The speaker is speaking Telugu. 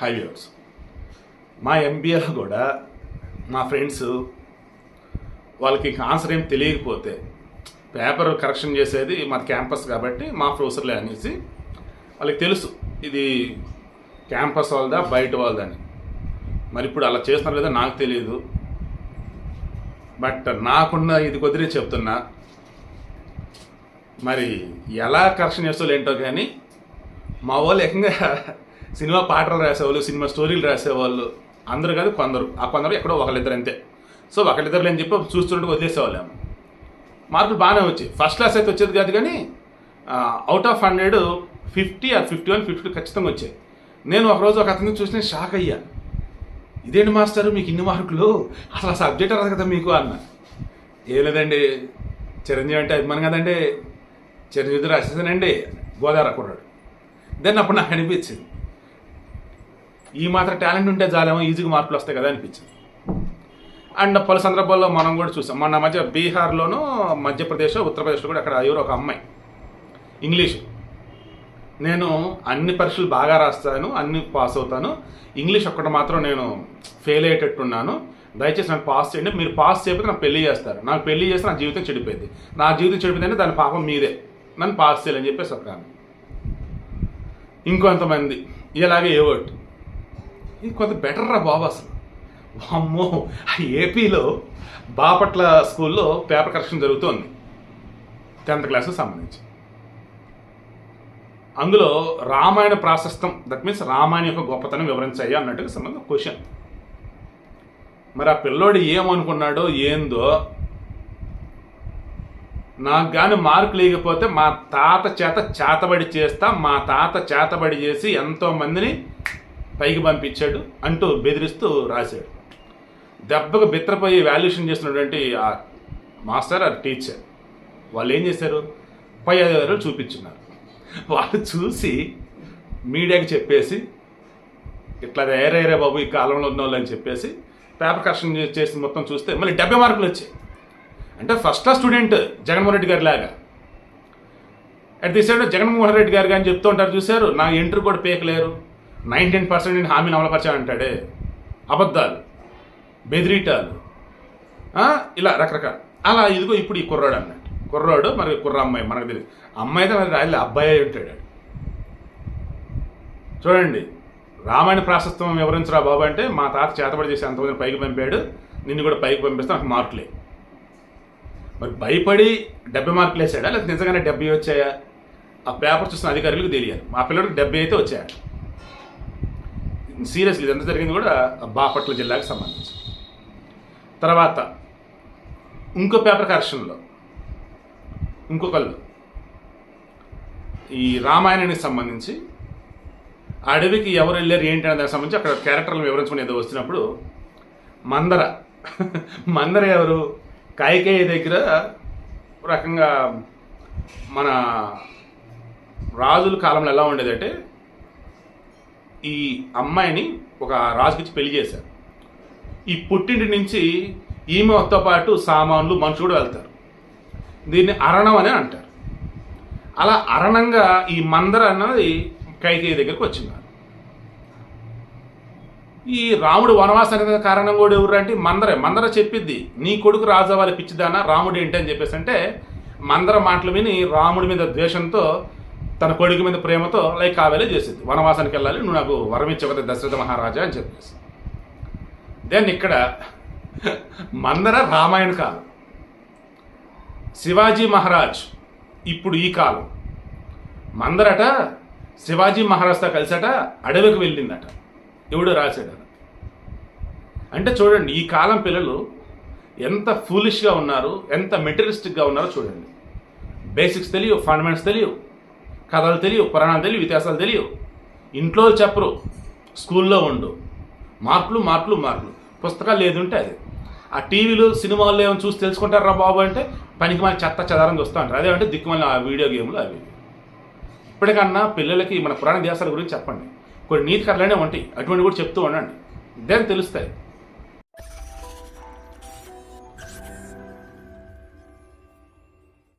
High highways. మా ఎంబీఏలో కూడా మా ఫ్రెండ్స్ వాళ్ళకి ఆన్సర్ ఏం తెలియకపోతే పేపర్ కరెక్షన్ చేసేది మా క్యాంపస్ కాబట్టి మా ప్రొఫెసర్లే అనేసి వాళ్ళకి తెలుసు ఇది క్యాంపస్ వాళ్ళదా బయట వాళ్ళదని. మరి ఇప్పుడు అలా చేస్తున్నారు లేదో నాకు తెలియదు బట్ నాకున్న ఇది కొద్దిగా చెప్తున్నా మరి ఎలా కరెక్షన్ చేస్తో ఏంటో కానీ మా వాళ్ళు ఏకంగా సినిమా పాటలు రాసేవాళ్ళు సినిమా స్టోరీలు రాసేవాళ్ళు అందరూ కాదు కొందరు. ఆ కొందరు ఎక్కడో ఒకళ్ళిద్దరు అంతే. సో ఒకళ్ళిద్దరు అని చెప్పి చూస్తుంటే వదిలేసేవాళ్ళేమో మార్కులు బాగానే వచ్చాయి. ఫస్ట్ క్లాస్ అయితే వచ్చేది కాదు కానీ out of hundred fifty or fifty one fifty ఖచ్చితంగా వచ్చాయి. నేను ఒకరోజు ఒక అతను చూసి షాక్ అయ్యా. ఇదేంటి మాస్టర్ మీకు ఇన్ని మార్కులు? అసలు ఆ సబ్జెక్ట్ రాదు కదా మీకు? అన్న. ఏం లేదండి చిరంజీవి అంటే అభిమానం కదండి. చిరంజీవి రాసేసానండి. గోదావరి కుర్రాడు. దెన్ అప్పుడు నాకు అనిపించింది. ఈ మాత్రం టాలెంట్ ఉంటే చాలేమో ఈజీగా మార్పులు వస్తాయి కదా అనిపించింది. అండ్ పలు సందర్భాల్లో మనం కూడా చూసాం. మొన్న మధ్య బీహార్లోనూ మధ్యప్రదేశ్ ఉత్తరప్రదేశ్లో కూడా అక్కడ ఎవరు ఒక అమ్మాయి. ఇంగ్లీష్. నేను అన్ని పరీక్షలు బాగా రాస్తాను అన్ని పాస్ అవుతాను. ఇంగ్లీష్ ఒక్కటి మాత్రం నేను ఫెయిల్ అయ్యేటట్టున్నాను. దయచేసి నాకు పాస్ చేయండి. మీరు పాస్ చేయకపోతే నాకు పెళ్ళి చేస్తారు. నాకు పెళ్ళి చేస్తే నా జీవితం చెడిపోయింది. నా జీవితం చెడిపోయిందంటే దాని పాపం మీదే. నన్ను పాస్ చేయాలని చెప్పేసి ఒక ఇంకొంతమంది. ఇలాగే ఏ ఇది కొంత బెటర్ రా బాబు అసలు. అమ్మో ఏపీలో బాపట్ల స్కూల్లో పేపర్ కరెక్షన్ జరుగుతోంది. టెన్త్ క్లాస్కి సంబంధించి. అందులో రామాయణ ప్రాశస్తం దట్ మీన్స్ రామాయణ యొక్క గొప్పతనం వివరించాయి అన్నట్టుగా సంబంధం క్వశ్చన్ మరి ఆ పిల్లోడు ఏమనుకున్నాడో ఏందో? నాకు కానీ మార్కులు లేకపోతే మా తాత చేత చేతబడి చేస్తా మా తాత చేతబడి చేసి ఎంతోమందిని పైకి పంపించాడు అంటూ బెదిరిస్తూ రాశాడు. దెబ్బకు బిత్రపోయి వాల్యుయేషన్ చేసినటువంటి ఆ మాస్టర్ ఆ టీచర్ వాళ్ళు ఏం చేశారు? పై అధికారులు చూపించున్నారు. వాళ్ళు చూసి మీడియాకి చెప్పేసి ఇట్లా తయారయ్యారే బాబు ఈ కాలంలో ఉన్న వాళ్ళు అని చెప్పేసి పేపర్ కరెక్షన్ చేసి మొత్తం చూస్తే మళ్ళీ డెబ్బై మార్కులు వచ్చాయి. అంటే first class student Jaganmohan Reddy గారి లాగా. At the side Jaganmohan Reddy గారు కానీ చెప్తూ ఉంటారు చూశారు. నా ఇంటర్ కూడా పేకలేరు. నైన్టీన్ పర్సెంట్ నేను హామీని అమలుపరచానంటాడే. అబద్ధాలు బెదిరీటాలు ఇలా రకరకాల. అలా ఇదిగో ఇప్పుడు ఈ కుర్రాడు అన్నట్టు కుర్రాడు మరి కుర్ర అమ్మాయి మనకు తెలియదు. అమ్మాయి అయితే మరి రాయలే అబ్బాయి అయి ఉంటాడు చూడండి రామాయణ ప్రాశస్తం వివరించరా బాబు అంటే మా తాత చేతబడి చేసి అంతమంది పైకి పంపాడు. నిన్ను కూడా పైకి పంపిస్తే నాకు మార్కులే. మరి భయపడి డెబ్బై మార్కులు వేసాడా లేదా నిజంగానే డెబ్బై వచ్చాయా? ఆ పేపర్ చూసిన అధికారులకు తెలియాలి. మా పిల్లడికి డెబ్బై అయితే వచ్చాయా సీరియస్లీ ఇదంతా జరిగింది కూడా బాపట్ల జిల్లాకు సంబంధించి. తర్వాత ఇంకో పేపర్ కరెక్షన్లో ఇంకొకళ్ళు. ఈ రామాయణానికి సంబంధించి అడవికి ఎవరు వెళ్ళారు ఏంటి అనే దానికి సంబంధించి అక్కడ క్యారెక్టర్లు వివరించుకుని ఏదో వచ్చినప్పుడు మందర మందర ఎవరు? కైకేయ దగ్గర ఒక రకంగా మన రాజుల కాలంలో ఎలా ఉండేదంటే ఈ అమ్మాయిని ఒక రాజుకిచ్చి పెళ్ళి చేశారు. ఈ పుట్టింటి నుంచి ఈమెతో పాటు సామాన్లు మనుషులు కూడా వెళ్తారు. దీన్ని అరణం అని అంటారు. అలా అరణంగా ఈ మందర అన్నది కైకేయి దగ్గరికి వచ్చింది. ఈ రాముడు వనవాసానికి కారణం కూడా ఎవరు అంటే మందరే. మందర చెప్పిద్ది నీ కొడుకు రాజావాలి పిచ్చిదానా రాముడు ఏంటి? అని చెప్పేసి అంటే మందర మాటలు విని రాముడి మీద ద్వేషంతో తన కొడుకు మీద ప్రేమతో లైక్ కావేలే చేసింది. వనవాసానికి వెళ్ళాలి నువ్వు నాకు వరం ఇచ్చకపోతే దశరథ మహారాజా అని చెప్పేసి. దెన్ ఇక్కడ మందర రామాయణ కాలం. శివాజీ మహారాజ్ ఇప్పుడు ఈ కాలం. మందరట శివాజీ మహారాజ్తో కలిసట అడవికి వెళ్ళిందట. ఎవడు రాశాడు అంటే చూడండి ఈ కాలం పిల్లలు ఎంత ఫూలిష్గా ఉన్నారు ఎంత మెటీరియలిస్టిక్గా ఉన్నారో చూడండి. బేసిక్స్ తెలియవు ఫండమెంట్స్ తెలియవు. కథలు తెలియవు పురాణాలు తెలియవు ఇతిహాసాలు తెలియవు. ఇంట్లో చెప్పరు స్కూల్లో ఉండు. మార్కులు మార్కులు మార్కులు. పుస్తకాలు లేదుంటే అది. ఆ టీవీలు సినిమాల్లో ఏమైనా చూసి తెలుసుకుంటారా బాబు అంటే పనికి మన చెత్త చెదారం చూస్తూ ఉంటారు. అదే అంటే దిక్కుమల్ల ఆ వీడియో గేమ్లు అవి. ఇప్పటికన్నా పిల్లలకి మన పురాణ దేశాల గురించి చెప్పండి. కొన్ని నీతి కథలనే ఉంటాయి. అటువంటి కూడా చెప్తూ ఉండండి. దాన్ని తెలుస్తాయి.